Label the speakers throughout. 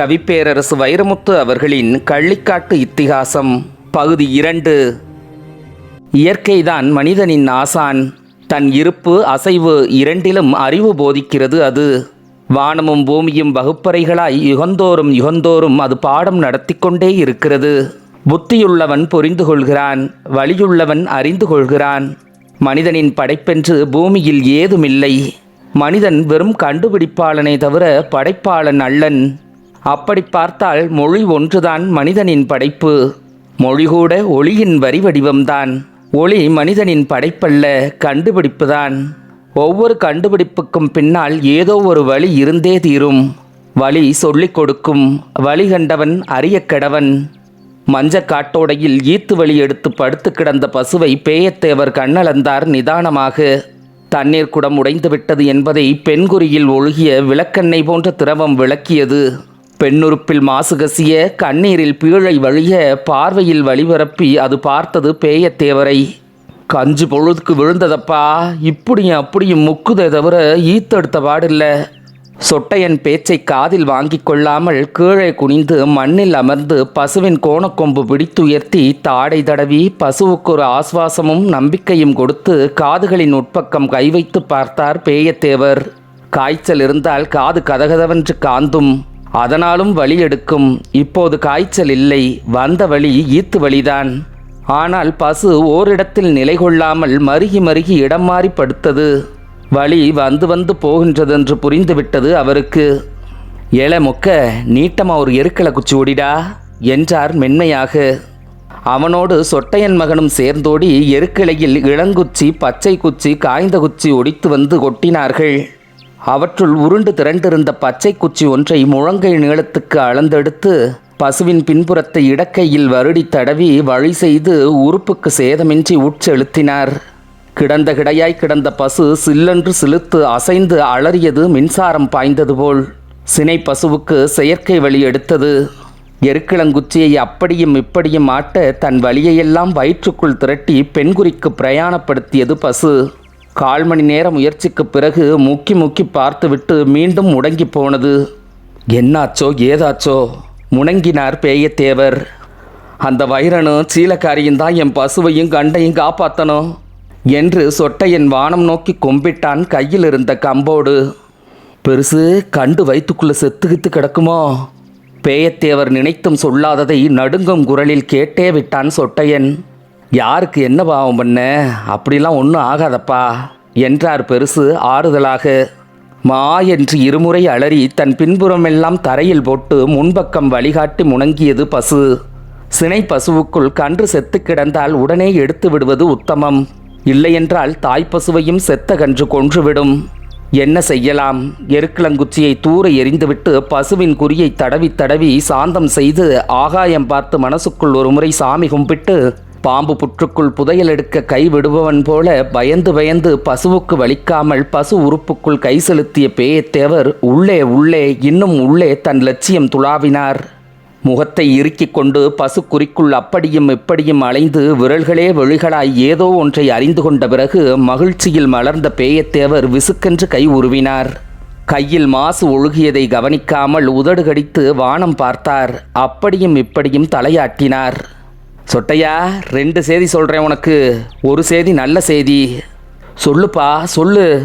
Speaker 1: கவிப்பேரரசு வைரமுத்து அவர்களின் கள்ளிக்காட்டு இத்திகாசம் பகுதி இரண்டு. இயற்கைதான் மனிதனின் ஆசான். தன் இருப்பு அசைவு இரண்டிலும் அறிவு போதிக்கிறது அது. வானமும் பூமியும் வகுப்பறைகளாய் யுகந்தோறும் யுகந்தோறும் அது பாடம் நடத்தி கொண்டே இருக்கிறது. புத்தியுள்ளவன் புரிந்து கொள்கிறான் வழியுள்ளவன் அறிந்து கொள்கிறான். மனிதனின் படைப்பென்று பூமியில் ஏதுமில்லை. மனிதன் வெறும் கண்டுபிடிப்பாளனை தவிர படைப்பாளன் அல்லன். அப்படி பார்த்தால் மொழி ஒன்றுதான் மனிதனின் படைப்பு. மொழி கூட ஒளியின் வரி வடிவம்தான். ஒளி மனிதனின் படைப்பல்ல கண்டுபிடிப்புதான். ஒவ்வொரு கண்டுபிடிப்புக்கும் பின்னால் ஏதோ ஒரு வழி இருந்தே தீரும். வழி சொல்லிக் கொடுக்கும் வழி கண்டவன் அரிய கெடவன். மஞ்சக் காட்டோடையில் ஈத்து வழி எடுத்து படுத்து கிடந்த பசுவை பேயத்தேவர் கண்ணளந்தார் நிதானமாக. தண்ணீர் குடம் உடைந்துவிட்டது என்பதை பெண்குறியில் ஒழுகிய விளக்கெண்ணெய் போன்ற திரவம் விளக்கியது. பெண்ணுறுப்பில் மாசு கசிய கண்ணீரில் பீழை வழிய பார்வையில் வழிபரப்பி அது பார்த்தது பேயத்தேவரை கஞ்சு பொழுதுக்கு விழுந்ததப்பா இப்படியும் அப்படியும் முக்குதே தவிர ஈத்தெடுத்த பாடில்ல. சொட்டையன் பேச்சை காதில் வாங்கிக் கொள்ளாமல் கீழே குனிந்து மண்ணில் அமர்ந்து பசுவின் கோணக்கொம்பு பிடித்துயர்த்தி தாடை தடவி பசுவுக்கு ஒரு ஆஸ்வாசமும் நம்பிக்கையும் கொடுத்து காதுகளின் உட்பக்கம் கை வைத்து பார்த்தார் பேயத்தேவர் காய்ச்சல் இருந்தால் காது கதகதவென்று காந்தும். அதனாலும் வலி எடுக்கும். இப்போது காய்ச்சல் இல்லை வந்த வழி ஈத்து வழிதான். ஆனால் பசு ஓரிடத்தில் நிலை கொள்ளாமல் மருகி மருகி இடம் மாறி படுத்தது. வழி வந்து வந்து போகின்றதென்று புரிந்துவிட்டது அவருக்கு. ஏல மொக்க நீட்டமா ஒரு எருக்களை குச்சி ஓடிடா என்றார் மென்மையாக. அவனோடு சொட்டையன் மகனும் சேர்ந்தோடி எருக்கிளையில் இளங்குச்சி பச்சை குச்சி காய்ந்த குச்சி ஒடித்து வந்து கொட்டினார்கள். அவற்றுள் உருண்டு திரண்டிருந்த பச்சை குச்சி ஒன்றை முழங்கை நீளத்துக்கு அளந்தெடுத்து பசுவின் பின்புறத்தை இடக்கையில் வருடி தடவி வழி செய்து உறுப்புக்கு சேதமின்றி உட்செலுத்தினார். கிடந்த கிடையாய் கிடந்த பசு சில்லென்று சிலுத்து அசைந்து அலறியது மின்சாரம் பாய்ந்தது போல். சினை பசுவுக்கு செயற்கை வழி எடுத்தது. எருக்கிளங்குச்சியை அப்படியும் இப்படியும் ஆட்ட தன் வழியையெல்லாம் வயிற்றுக்குள் திரட்டி பெண்குறிக்கு பிரயாணப்படுத்தியது பசு. கால் மணி நேர முயற்சிக்கு பிறகு முக்கி முக்கி பார்த்துவிட்டு மீண்டும் முடங்கி போனது. என்னாச்சோ ஏதாச்சோ? முணங்கினார் பேயத்தேவர். அந்த வைரனும் சீலக்காரியும் தான் என் பசுவையும் கண்டையும் காப்பாற்றணும் என்று சொட்டையன் வானம் நோக்கி கொம்பிட்டான் கையில் இருந்த கம்போடு. பெருசு கண்டு வயிற்றுக்குள்ள செத்துகித்து கிடக்குமோ? பேயத்தேவர் நினைத்தும் சொல்லாததை நடுங்கும் குரலில் கேட்டே விட்டான் சொட்டையன். யாருக்கு என்ன பாவம் பண்ண? அப்படிலாம் ஒன்றும் ஆகாதப்பா. என்றார் பெருசு ஆறுதலாக. மா என்று இருமுறை அலறி தன் பின்புறமெல்லாம் தரையில் போட்டு முன்பக்கம் வழிகாட்டி முணங்கியது பசு. சினை பசுவுக்குள் கன்று செத்து கிடந்தால் உடனே எடுத்து விடுவது உத்தமம். இல்லையென்றால் தாய் பசுவையும் செத்த கன்று கொன்றுவிடும். என்ன செய்யலாம்? எருக்கிளங்குச்சியை தூர எறிந்துவிட்டு பசுவின் குறியை தடவி தடவி சாந்தம் செய்து ஆகாயம் பார்த்து மனசுக்குள் ஒருமுறை சாமி கும்பிட்டு பாம்பு புற்றுக்குள் புதையல் எடுக்க கை விடுபவன் போல பயந்து பயந்து பசுவுக்கு வலிக்காமல் பசு உறுப்புக்குள் கை செலுத்திய பேயத்தேவர் உள்ளே உள்ளே இன்னும் உள்ளே தன் லட்சியம் துளாவினார். முகத்தை இறுக்கிக் கொண்டு பசு குறிக்குள் அப்படியும் இப்படியும் அலைந்து விரல்களே வெளிகளாய் ஏதோ ஒன்றை அறிந்து கொண்ட பிறகு மகிழ்ச்சியில் மலர்ந்த பேயத்தேவர் விசுக்கென்று கை உருவினார். கையில் மாசு ஒழுகியதை கவனிக்காமல் உதடு கடித்து வானம் பார்த்தார். அப்படியும் இப்படியும் தலையாட்டினார். சொட்டையா ரெண்டு செய்தி சொல்கிறேன் உனக்கு. ஒரு செய்தி நல்ல செய்தி. சொல்லுப்பா சொல்லு.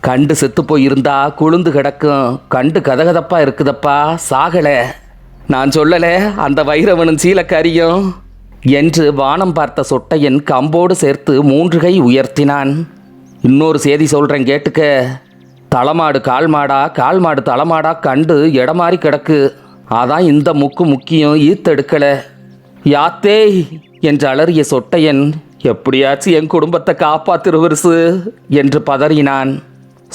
Speaker 1: கண்டு செத்து போயிருந்தா குளுந்து கிடக்கும். கண்டு கதகதப்பா இருக்குதப்பா சாகலை. நான் சொல்லலை அந்த வைரவனும் சீலக்காரியும். என்று வானம் பார்த்த சொட்டையன் கம்போடு சேர்த்து மூன்று கை உயர்த்தினான். இன்னொரு செய்தி சொல்கிறேன் கேட்டுக்க. தலைமாடு கால்மாடா கால்மாடு கால் மாடு தலைமாடா கண்டு இடமாறி கிடக்கு. அதான் இந்த முக்கு முக்கியம் ஈத்தெடுக்கலை. யாத்தே என்று அலறிய சொட்டையன் எப்படியாச்சும் என் குடும்பத்தை காப்பாத்திருவருசு என்று பதறினான்.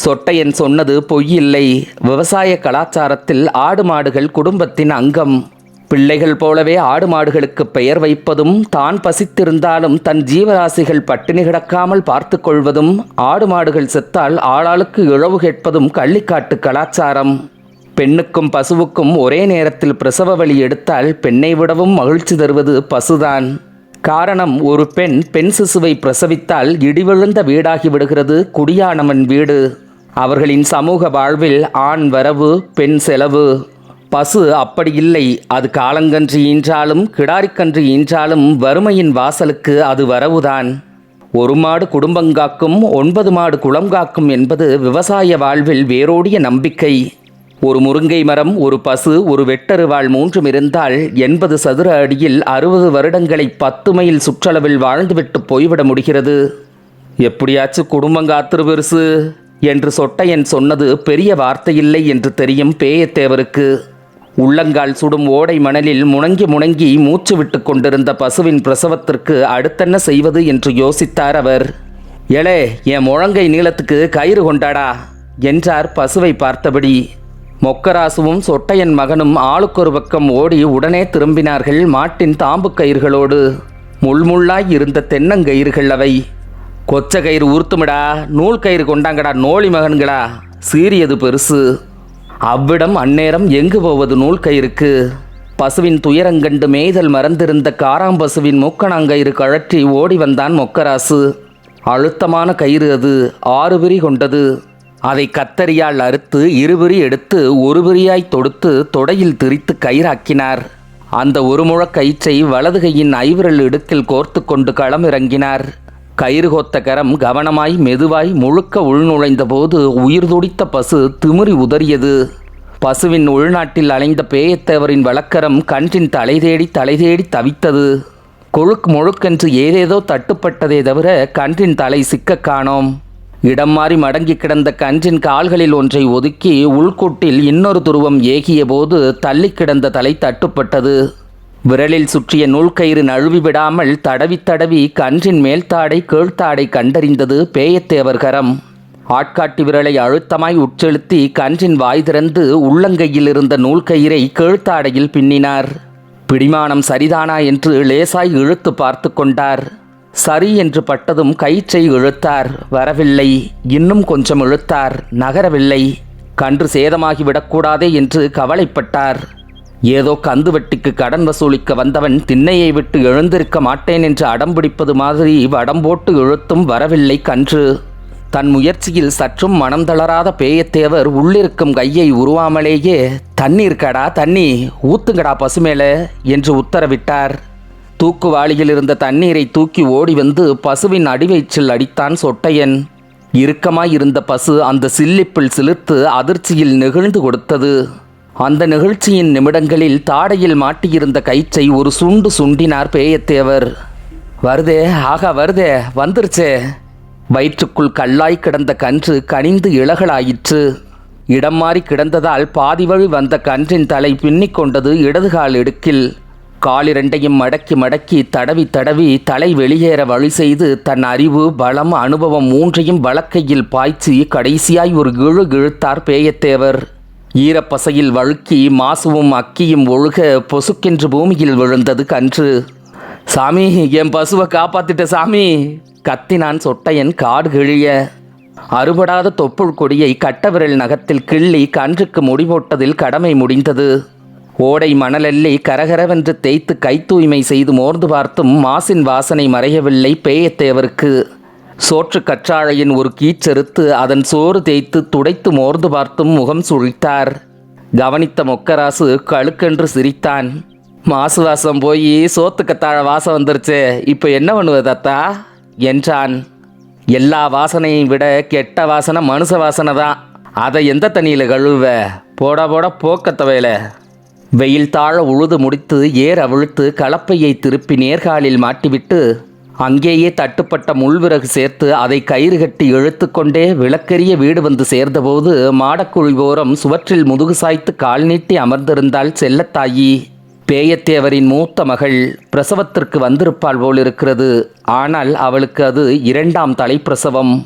Speaker 1: சொட்டையன் சொன்னது பொய்யில்லை. விவசாய கலாச்சாரத்தில் ஆடு மாடுகள் குடும்பத்தின் அங்கம். பிள்ளைகள் போலவே ஆடு மாடுகளுக்கு பெயர் வைப்பதும் தான் பசித்திருந்தாலும் தன் ஜீவராசிகள் பட்டினி கிடக்காமல் பார்த்து கொள்வதும் ஆடு மாடுகள் செத்தால் ஆளாளுக்கு இழவு கேட்பதும் கள்ளிக்காட்டு கலாச்சாரம். பெண்ணுக்கும் பசுவுக்கும் ஒரே நேரத்தில் பிரசவ வழி எடுத்தால் பெண்ணை விடவும் மகிழ்ச்சி தருவது பசுதான். காரணம் ஒரு பெண் பெண் சிசுவை பிரசவித்தால் இடிவிழுந்த வீடாகி விடுகிறது குடியானவன் வீடு. அவர்களின் சமூக வாழ்வில் ஆண் வரவு பெண் செலவு. பசு அப்படி இல்லை அது காலங்கன்று ஈன்றாலும் கிடாரிக்கன்று ஈன்றாலும் வறுமையின் வாசலுக்கு அது வரவுதான். ஒரு மாடு குடும்பங்காக்கும் ஒன்பது மாடு குளம் காக்கும் என்பது விவசாய வாழ்வில் வேரோடிய நம்பிக்கை. ஒரு முருங்கை மரம் ஒரு பசு ஒரு வெட்டருவாள் மூன்றும் இருந்தால் எண்பது சதுர அடியில் அறுபது வருடங்களை பத்து மைல் சுற்றளவில் வாழ்ந்துவிட்டு போய்விட முடிகிறது. எப்படியாச்சும் குடும்பம் காத்துரு பெருசு என்று சொட்டையன் சொன்னது பெரிய வார்த்தையில்லை என்று தெரியும் பேயத்தேவருக்கு. உள்ளங்கால் சுடும் ஓடை மணலில் முணங்கி முணங்கி மூச்சு விட்டு கொண்டிருந்த பசுவின் பிரசவத்திற்கு அடுத்தென்ன செய்வது என்று யோசித்தார் அவர். எலே என் முழங்கை நீளத்துக்கு கயிறு கொண்டாடா என்றார் பசுவை பார்த்தபடி. மொக்கராசுவும் சொட்டையன் மகனும் ஆளுக்கொரு பக்கம் ஓடி உடனே திரும்பினார்கள் மாட்டின் தாம்பு கயிர்களோடு முள்முள்ளாய் இருந்த தென்னங்கயிறுகள் அவை. கொச்ச கயிறு ஊர்த்துமிடா நூல் கயிறு கொண்டாங்கடா நோழி மகன்களா சீரியது பெருசு. அவ்விடம் அந்நேரம் எங்கு போவது நூல் கயிறுக்கு? பசுவின் துயரங்கண்டு மேய்தல் மறந்திருந்த காராம்பசுவின் மூக்கணாங்கயிறு கழற்றி ஓடி வந்தான் மொக்கராசு. அழுத்தமான கயிறு அது ஆறு விரி கொண்டது. அதை கத்தரியால் அறுத்து இருபிரி எடுத்து ஒரு தொடுத்து தொடையில் திரித்து கயிறாக்கினார். அந்த ஒரு முழக் கயிற்றை வலது கையின் ஐவிரல் இடுக்கில் கோர்த்து கொண்டு களமிறங்கினார். கயிறு கோத்த கரம் கவனமாய் மெதுவாய் முழுக்க உள்நுழைந்த போது உயிர் துடித்த பசு திமிரி உதறியது. பசுவின் உள்நாட்டில் அலைந்த பேயத்தேவரின் வழக்கரம் கன்றின் தலை தேடி தலை தேடி தவித்தது. கொழுக் முழுக்கென்று ஏதேதோ தட்டுப்பட்டதே தவிர கன்றின் தலை சிக்க காணோம். இடம் மாறி மடங்கி கிடந்த கன்றின் கால்களில் ஒன்றை ஒதுக்கி உள்கூட்டில் இன்னொரு துருவம் ஏகிய போது தள்ளி கிடந்த தலை தட்டுப்பட்டது. விரலில் சுற்றிய நூல்கயிறு நழுவி விடாமல் தடவி தடவி கன்றின் மேல்தாடை கீழ்த்தாடை கண்டறிந்தது பேயத்தேவர் கரம். ஆட்காட்டி விரலை அழுத்தமாய் உட்செலுத்தி கன்றின் வாய் திறந்து உள்ளங்கையில் இருந்த நூல்கயிறை கீழ்த்தாடையில் பின்னினார். பிடிமானம் சரிதானா என்று லேசாய் இழுத்து பார்த்து கொண்டார். சரி என்று பட்டதும் கயிற்றை இழுத்தார். வரவில்லை. இன்னும் கொஞ்சம் இழுத்தார். நகரவில்லை. கன்று சேதமாகிவிடக்கூடாதே என்று கவலைப்பட்டார். ஏதோ கந்து வெட்டிக்கு கடன் வசூலிக்க வந்தவன் திண்ணையை விட்டு எழுந்திருக்க மாட்டேன் என்று அடம்பிடிப்பது மாதிரி வடம்போட்டு இழுத்தும் வரவில்லை கன்று. தன் முயற்சியில் சற்றும் மனம் தளராத பேயத்தேவர் உள்ளிருக்கும் கையை உருவாமலேயே தண்ணீர் கடா தண்ணி ஊத்துங்கடா பசுமேல என்று உத்தரவிட்டார். தூக்குவாளியில் இருந்த தண்ணீரை தூக்கி ஓடி வந்து பசுவின் அடிவயிற்றில் அடித்தான் சொட்டையன். இறுக்கமாய் இருந்த பசு அந்த சில்லிப்பில் சிலிர்த்து அதிர்ச்சியில் நெகிழ்ந்து கொடுத்தது. அந்த நிகழ்ச்சியின் நிமிடங்களில் தாடையில் மாட்டியிருந்த கயிற்றை ஒரு சுண்டு சுண்டினார் பேயத்தேவர். வருதே ஆகா வருதே வந்துருச்சே. வயிற்றுக்குள் கல்லாய் கிடந்த கன்று கனிந்து இலகளாயிற்று இடம் மாறி கிடந்ததால் பாதி வழி வந்த கன்றின் தலை பின்னிக் கொண்டது இடதுகால் இடுக்கில். காலிரண்டையும் மடக்கி மடக்கி தடவி தடவி தலை வெளியேற வழி செய்து தன் அறிவு பலம் அனுபவம் மூன்றையும் வழக்கையில் பாய்ச்சி கடைசியாய் ஒரு இழு இழுத்தார் பேயத்தேவர். ஈரப்பசையில் வழுக்கி மாசுவும் அக்கியும் ஒழுக பொசுக்கென்று பூமியில் விழுந்தது கன்று. சாமி என் பசுவை காப்பாத்திட்ட சாமி கத்தினான் சொட்டையன் காடு கிழிய. அறுபடாத தொப்புள் கொடியை கட்டவிரல் நகத்தில் கிள்ளி கன்றுக்கு முடி போட்டதில் கடமை முடிந்தது. ஓடை மணலள்ளி கரகரவென்று தேய்த்து கை தூய்மை செய்து மோர்ந்து பார்த்தும் மாசின் வாசனை மறையவில்லை பேயத்தேவருக்கு. சோற்று கற்றாழையின் ஒரு கீச்செருத்து அதன் சோறு தேய்த்து துடைத்து மோர்ந்து பார்த்தும் முகம் சுழித்தார். கவனித்த மொக்கராசு கழுக்கென்று சிரித்தான். மாசு வாசம் போய் சோத்து கத்தாழ வாசம் வந்துருச்சு இப்போ என்ன பண்ணுவது தாத்தா என்றான். எல்லா வாசனையும் விட கெட்ட வாசனை மனுஷ வாசனை தான். அதை எந்த தண்ணியில் கழுவ போட போட போக்கத்தவையில. வெயில் தாழ உழுது முடித்து ஏர் அவிழ்த்து கலப்பையை திருப்பி நேர்காலில் மாட்டிவிட்டு அங்கேயே தட்டுப்பட்ட முள்விறகு சேர்த்து அதை கயிறு கட்டி இழுத்துக்கொண்டே விளக்கெரிய வீடு வந்து சேர்ந்தபோது மாடக்குழி ஓரம் சுவற்றில் முதுகு சாய்த்து கால் நீட்டி அமர்ந்திருந்தாள் செல்லத்தாயி. பேயத்தேவரின் மூத்த மகள் பிரசவத்திற்கு வந்திருப்பாள் போலிருக்கிறது. ஆனால் அவளுக்கு அது இரண்டாம் தலைப்பிரசவம்.